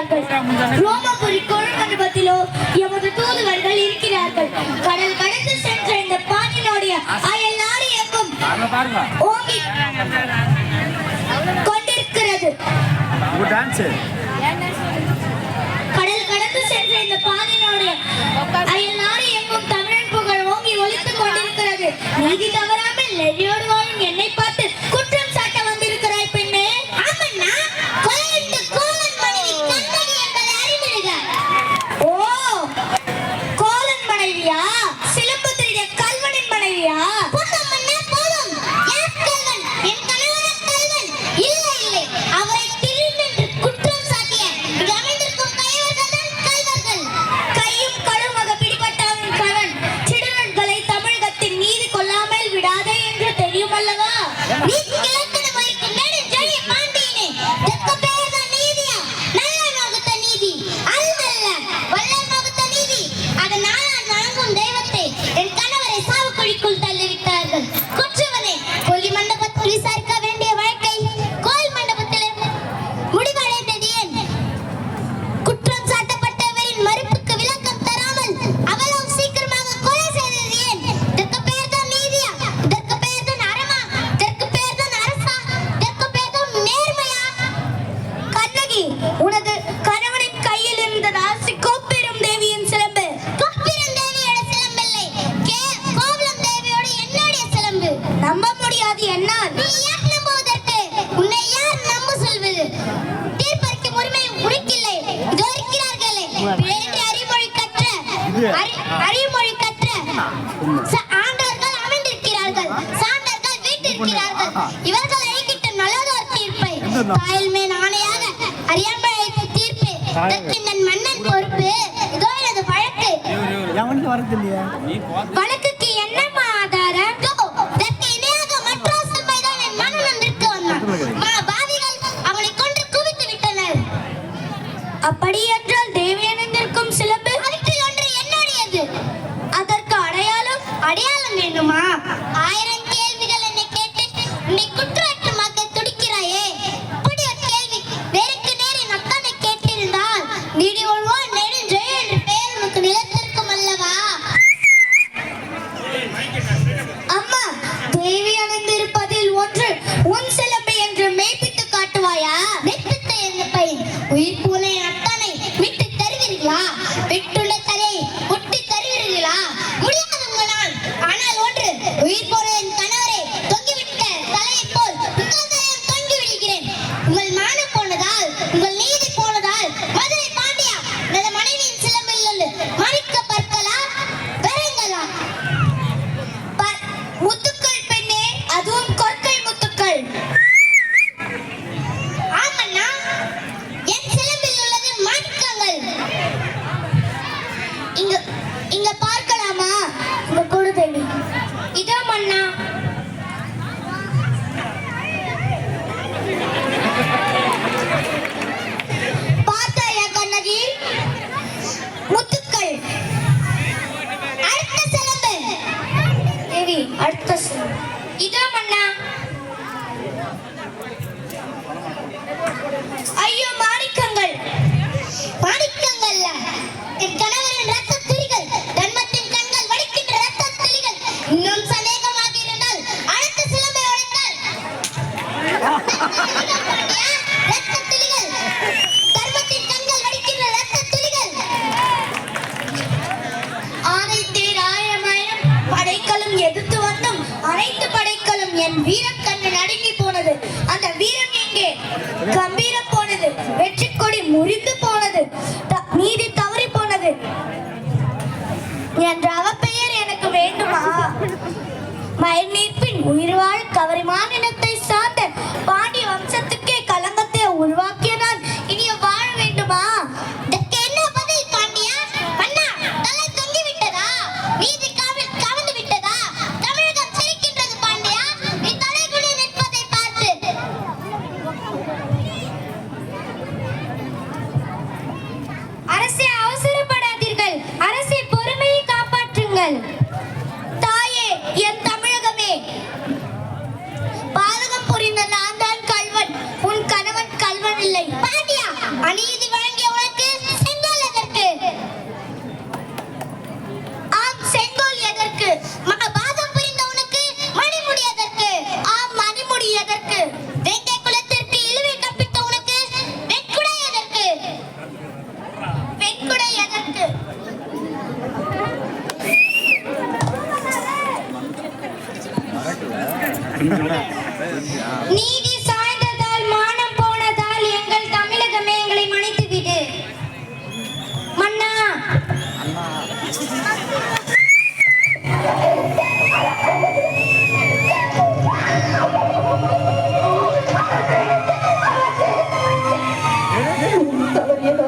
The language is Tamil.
இருக்கிறார்கள். ரோமபுரி கொழுமண்டபத்திலோ எமது தூதுவர்கள் இருக்கிறார்கள். கடல் கடந்து சென்ற இந்த பாண்டினுடைய அயலாறு எங்கும் ஓங்கி கொண்டிருக்கிறது. நம்ப முடியாது என்னால். நீ யார் நம்புவதற்கு உன்னை யார் நம்ப சொல்வது? தீர்ப்பளிக்கும் உரிமை உனக்கில்லை. இதோ இருக்கிறார்களே. பிழைக்கு அறிமொழி கற்ற அறிமொழி கற்ற ஆண்டவர்கள் அமர்ந்திருக்கிறார்கள் சான்றர்கள் வீட்டிருக்கிறார்கள். இவர்கள் அழைக்கிட்ட நல்லதோர் தீர்ப்பை. தாயில் மேல் அறியாமல் தீர்ப்பு. இதற்கு மன்னன் பொறுப்பு. இதோ எனது வழக்கு. வழக்கு முடியாது அதற்கு அடையாளம் அடையாளம் வேண்டுமா ஆயிரம் கேள்விகள் என்னை கேட்டு உன்னை குற்றமற்றமாக்க துடிக்கிறாயே. இப்படி ஒரு கேள்வி நேருக்கு நேர் என் அக்கானை கேட்டிருந்தால் நீடி ஒழுவோம் நெடுஞ்செய் என்று பெயர் உனக்கு நிலத்திற்கும் அல்லவா? அம்மா தேவி அணைந்திருப்பதில் ஒன்று உன் சிலம்பை என்று மெய்ப்பித்து காட்டுவாயா? வெப்பித்த என் பை உயிர் போல என் விட்டு தருவீர்களா விட்டு உயிர் கண்டம் என் வீரம் கண்ணு நடுங்கி போனது. அந்த வீரம் எங்கே? கம்பீரம் போனது. வெற்றி கொடி முறிந்து போனது. நீதி தவறி போனது. என்ற அவ பெயர் எனக்கு வேண்டுமா? மயிர் நீர்ப்பின் உயிர் வாழ் கவரிமான் இனத்தை சார் நீதி சாய்ந்ததால் மானம் போனதால் எங்கள் தமிழகமே எங்களை மன்னித்து விடு மன்னா. தவறு